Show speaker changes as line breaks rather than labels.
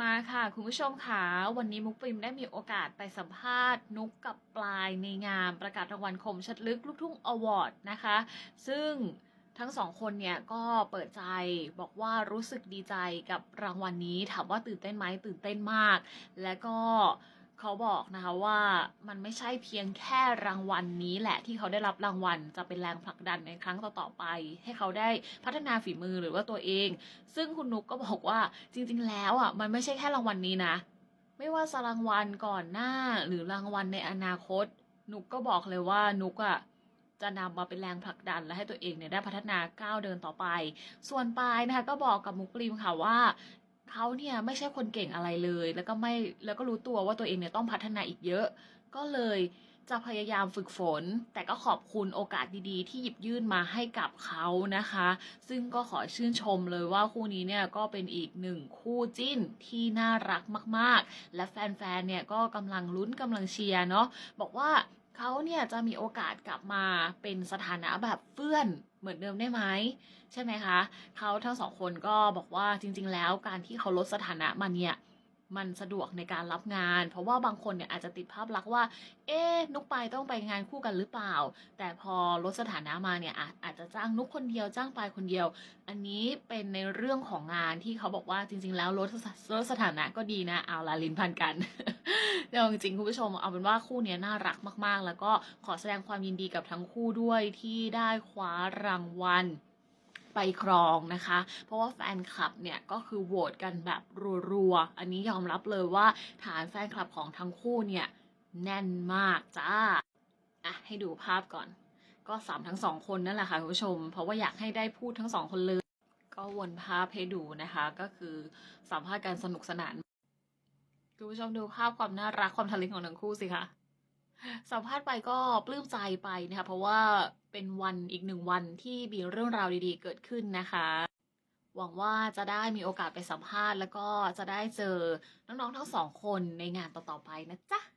มาค่ะคุณผู้ชมค่ะวันนี้มุกปริมได้มีโอกาสไปสัมภาษณ์ นุกกับปลายในงานประกาศรางวัลคมชัดลึกลูกทุ่งอวอร์ดนะคะ ซึ่งทั้งสองคนเนี่ยก็เปิดใจบอกว่ารู้สึกดีใจกับรางวัลนี้ ถามว่าตื่นเต้นไหมตื่นเต้นมาก และก็ เขาบอกนะคะว่ามันไม่ใช่เพียงแค่รางวัลนี้แหละที่เขาได้รับรางวัลจะเป็นแรงผลักดันในครั้งต่อๆไป ให้เขาได้พัฒนาฝีมือหรือว่าตัวเอง ซึ่งคุณนุกก็บอกว่าจริงๆ แล้วอะมันไม่ใช่แค่รางวัลนี้นะ ไม่ว่าจะรางวัลก่อนหน้าหรือรางวัลในอนาคต นุกก็บอกเลยว่านุกอะจะนำมาเป็นแรงผลักดันและให้ตัวเองเนี่ยได้พัฒนาก้าวเดินต่อไป ส่วนปายนะคะก็บอกกับมุกริมค่ะว่า เขาเนี่ยไม่ใช่คนเก่งอะไรเลย แล้วก็ไม่แล้วก็รู้ตัวว่าตัวเองเนี่ยต้องพัฒนาอีกเยอะ ก็เลยจะพยายามฝึกฝน แต่ก็ขอบคุณโอกาสดีๆ ที่หยิบยื่นมาให้กับเขานะคะ ซึ่งก็ขอชื่นชมเลยว่าคู่นี้เนี่ยก็เป็นอีกหนึ่งคู่จิ้นที่น่ารักมากๆ และแฟนๆเนี่ยก็กำลังลุ้นกำลังเชียร์เนาะบอกว่า เขาเนี่ยจะมีโอกาสกลับมาเป็นสถานะแบบเพื่อนเหมือนเดิมได้ไหมใช่ไหมคะเขาทั้งสองคนก็บอกว่าจริง ๆ แล้วการที่เขาลดสถานะมาเนี่ย มันสะดวกในการรับงาน เพราะว่าบางคนเนี่ยอาจจะติดภาพลักษณ์ว่า เอ๊นุกไปต้องไปงานคู่กันหรือเปล่า แต่พอลดสถานะมาเนี่ยอาจอาจจะจ้างนุกคนเดียวจ้างไปคนเดียว อันนี้เป็นในเรื่องของงานที่เขาบอกว่าจริง ๆ แล้วลดสถลดสถานะก็ดีนะเอาละลินพันกันเอาจริงๆคุณผู้ชมเอาเป็นว่าคู่เนี้ยน่ารักมากๆ แล้วก็ขอแสดงความยินดีกับทั้งคู่ด้วยที่ได้คว้ารางวัล ไปครองนะคะ เพราะว่าแฟนคลับเนี่ยก็คือโหวตกันแบบรัวๆ อันนี้ยอมรับเลยว่าฐานแฟนคลับของทั้งคู่เนี่ยแน่นมากจ้า อะให้ดูภาพก่อน ก็สามทั้งสองคนนั่นแหละค่ะคุณผู้ชม เพราะว่าอยากให้ได้พูดทั้งสองคนเลย ก็วนภาพให้ดูนะคะ ก็คือสัมภาษณ์กันสนุกสนาน คุณผู้ชมดูภาพความน่ารักความทะลึ่งของทั้งคู่สิคะ สัมภาษณ์ไปก็ปลื้มใจไปนะคะเพราะว่าเป็นวันอีกหนึ่งวันที่มีเรื่องราวดีๆ เกิดขึ้นนะคะ หวังว่าจะได้มีโอกาสไปสัมภาษณ์ แล้วก็จะได้เจอน้องๆทั้งสองคนในงานต่อๆไปนะจ๊ะ